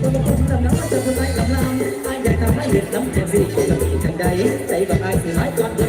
คนผมทำน้ำนจะคนไหลำลามอายอยากทำให้เด็น้ำแข็งสิจะมีจังใดใจบักอายสิหลายกว่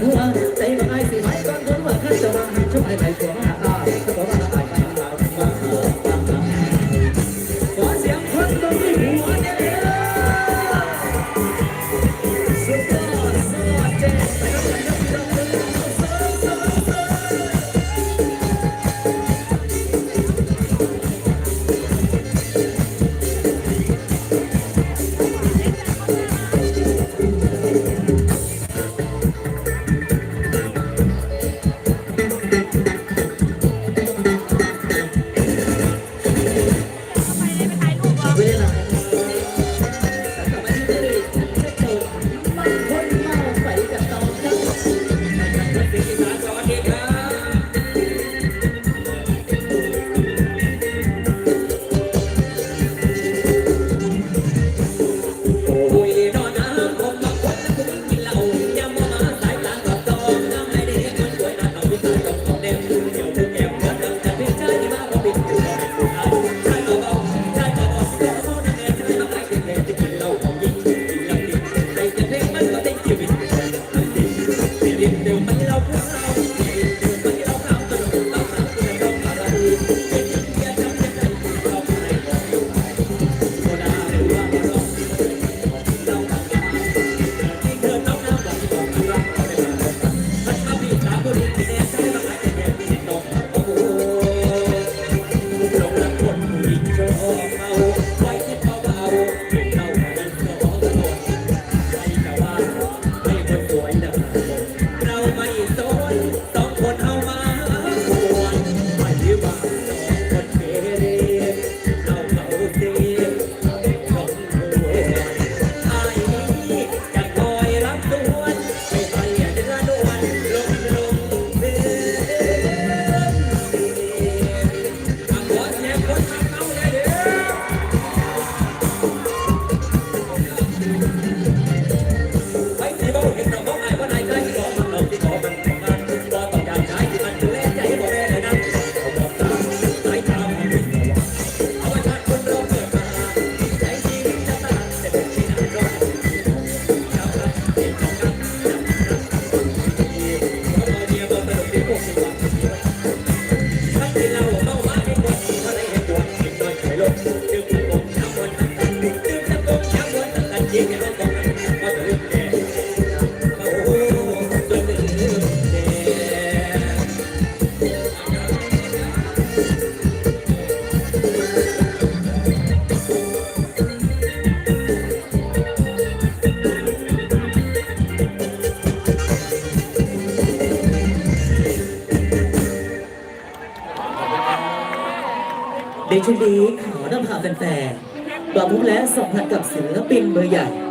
ในช่วงนี้ขอนำพาแฟนๆกลับพบและสัมผัสกับศิลปินเบอร์ใหญ่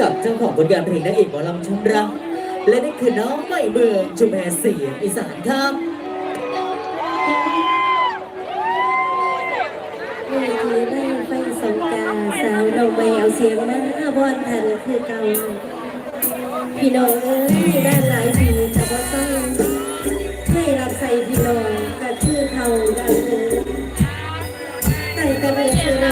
กับเจ้าของผลงานเพลงนางเอกหมอลำช้ำรักและนี่คือน้องใหม่เมืองชุมแพเสียงอีสานครับเวทีบ้ไฟสงกาสาวเราไม่เอาเสียงมาบ้านทันคือเก่าพี่น้องเอ้ยด้านหลายปีแต่ว่าต้องให้รับใส่พี่น้องกับชื่อเขาดังเลยแต่ก็ไม่เชื่อ